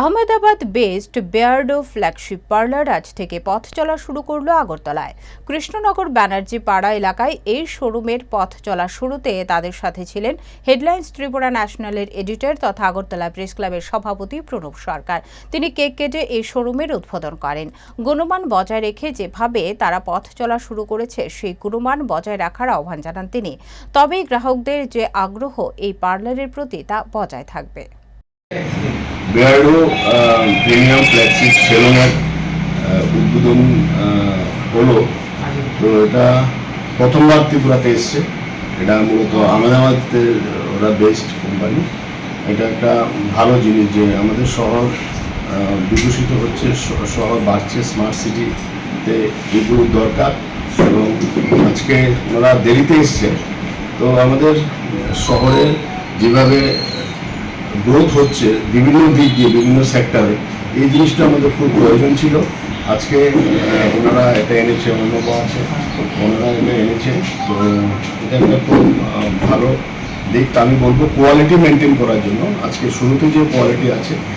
Ahmedabad based বেয়ার্ডো flagship parlour আজ থেকে পথ চলা শুরু করল আগরতলায়। কৃষ্ণনগর ব্যানার্জি পাড়া এলাকায় এই শোরুমের পথ চলা শুরুতে তাদের সাথে ছিলেন হেডলাইন্স ত্রিপুরা ন্যাশনালের এডিটর তথা আগরতলা প্রেস ক্লাবের সভাপতি প্রণব সরকার। তিনি কেক কেটে এই শোরুমের উদ্বোধন করেন। গুণমান বজায় রেখে যেভাবে তারা পথ চলা শুরু করেছে, সেই গুণমান বজায় রাখার আহ্বান জানান তিনি। তবেই গ্রাহকদের যে আগ্রহ এই পার্লারের প্রতি তা বজায় থাকবে। বেয়ার্ডো প্রিমিয়াম ফ্ল্যাগশিপ সেলুনের উদ্বোধন হলো তো এটা প্রথমবার ত্রিপুরাতে এসছে। এটা মূলত আহমেদাবাদে ওরা বেস্ট কোম্পানি এটা একটা ভালো জিনিস যে আমাদের শহর বিকশিত হচ্ছে শহর বাড়ছে স্মার্ট সিটিতে এগুলো দরকার। এবং আজকে ওরা দেরিতে এসছে। তো আমাদের শহরে যেভাবে গ্রোথ হচ্ছে বিভিন্ন দিক দিয়ে, বিভিন্ন সেক্টরে এই জিনিসটা আমাদের খুব প্রয়োজন ছিল। আজকে ওনারা এটা এনেছে অন্যবা আছে। ওনারা এটা এনেছে। তো এটা একটা খুব ভালো দিক। আমি বলব কোয়ালিটি মেনটেন করার জন্য। আজকে শুরুতে যে কোয়ালিটি আছে